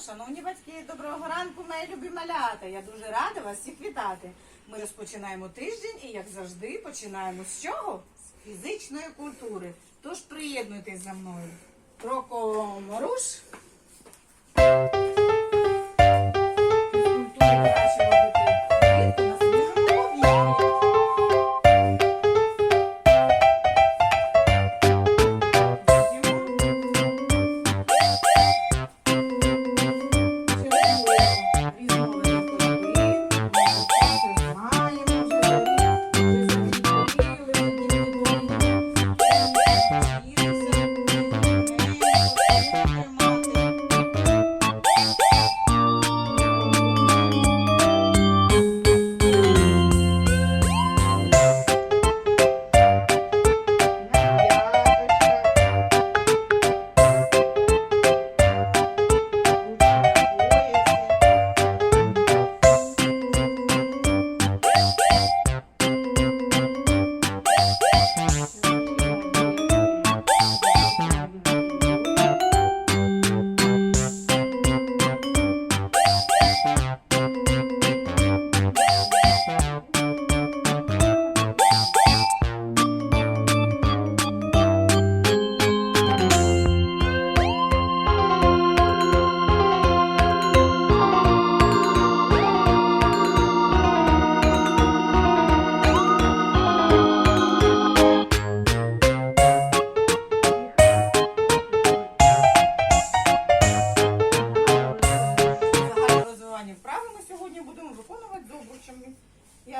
Шановні батьки, доброго ранку, мої любі малята. Я дуже рада вас всіх вітати. Ми розпочинаємо тиждень і, як завжди, починаємо з чого? З фізичної культури. Тож приєднуйтесь за мною. Кроком руш.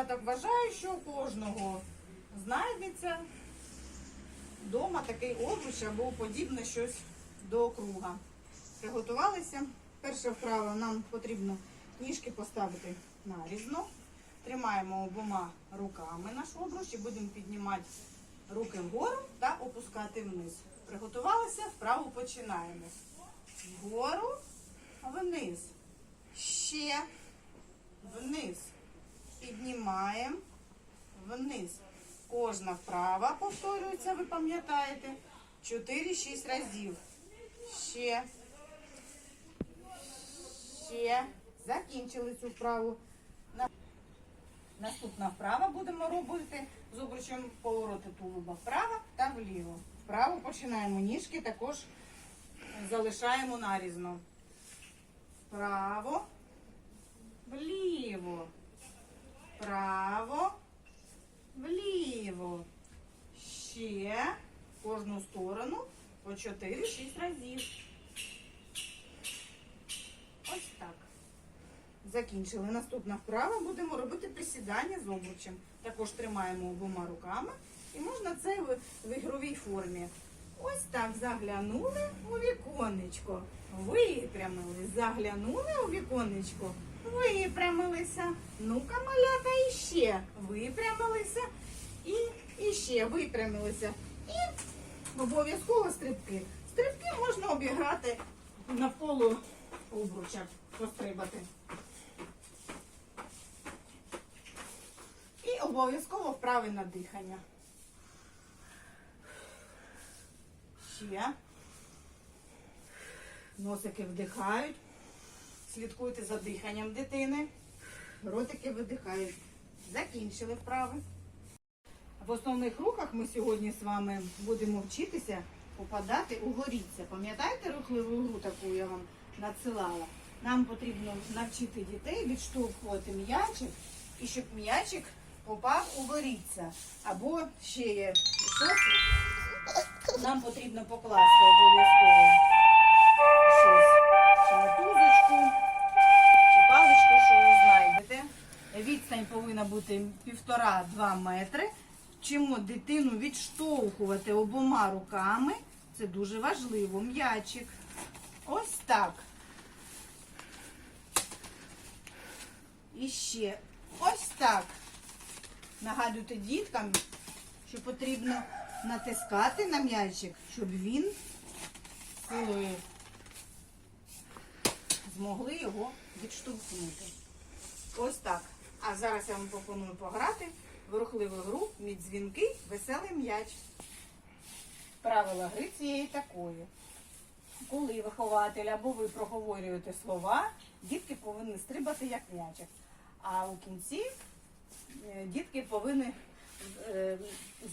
Так вважаю, що у кожного знайдеться вдома такий обруч або подібне щось до круга. Приготувалися. Перша вправа нам потрібно ніжки поставити нарізно. Тримаємо обома руками наш обруч і будемо піднімати руки вгору та опускати вниз. Приготувалися, вправу починаємо. Вгору, вниз. Ще вниз. Піднімаємо вниз. Кожна вправа повторюється, ви пам'ятаєте, 4-6 разів. Ще. Ще. Закінчили цю вправу. Наступна вправа будемо робити з обручем повороти тулуба вправо та вліво. Вправо починаємо ніжки, також залишаємо нарізно. Вправо, вліво, вправо, вліво. Ще в кожну сторону по 4-6 разів. Ось так. Закінчили. Наступна вправа будемо робити присідання з обручем. Також тримаємо обома руками. І можна це в, ігровій формі. Ось так заглянули у віконечко. Випрямили. Заглянули у віконечко. Випрямилися. Ну-ка, малята, іще. Випрямилися. І, і ще випрямилися. І обов'язково стрибки. Стрибки можна обіграти навколо обруча. Пострибати. І обов'язково вправи на дихання. Ще. Носики вдихають. Слідкуйте за диханням дитини. Ротики видихають. Закінчили вправи. В основних рухах ми сьогодні з вами будемо вчитися попадати у горіться. Пам'ятаєте рухливу гру, таку я вам надсилала? Нам потрібно навчити дітей відштовхувати м'ячик, і щоб м'ячик попав у горіться. Або ще є щось, нам потрібно покласти обов'язково щось, чи мотузочку, чи паличку, що ви знайдете. Відстань повинна бути півтора-два метри. Вчимо дитину відштовхувати обома руками. Це дуже важливо. М'ячик. Ось так. І ще ось так. Нагадуйте діткам, що потрібно натискати на м'ячик, щоб він силою змогли його відштовхнути. Ось так. А зараз я вам пропоную пограти в рухливу гру мід дзвінки, веселий м'яч. Правила гри цієї такої. коли вихователь або ви проговорюєте слова, дітки повинні стрибати як м'ячик. А у кінці е, дітки повинні е,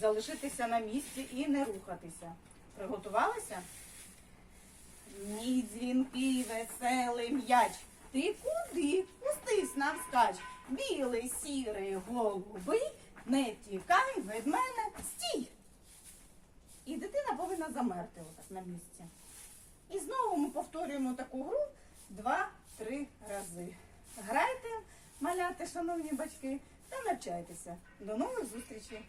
залишитися на місці і не рухатися. Приготувалися? Мій дзвінкий веселий м'яч. Ти куди? Пустись навскач. Білий, сірий, голубий, не тікай від мене, стій. І дитина повинна замерти отак на місці. І знову ми повторюємо таку гру два-три рази. Грайте, маляти, шановні батьки, та навчайтеся. До нових зустрічей!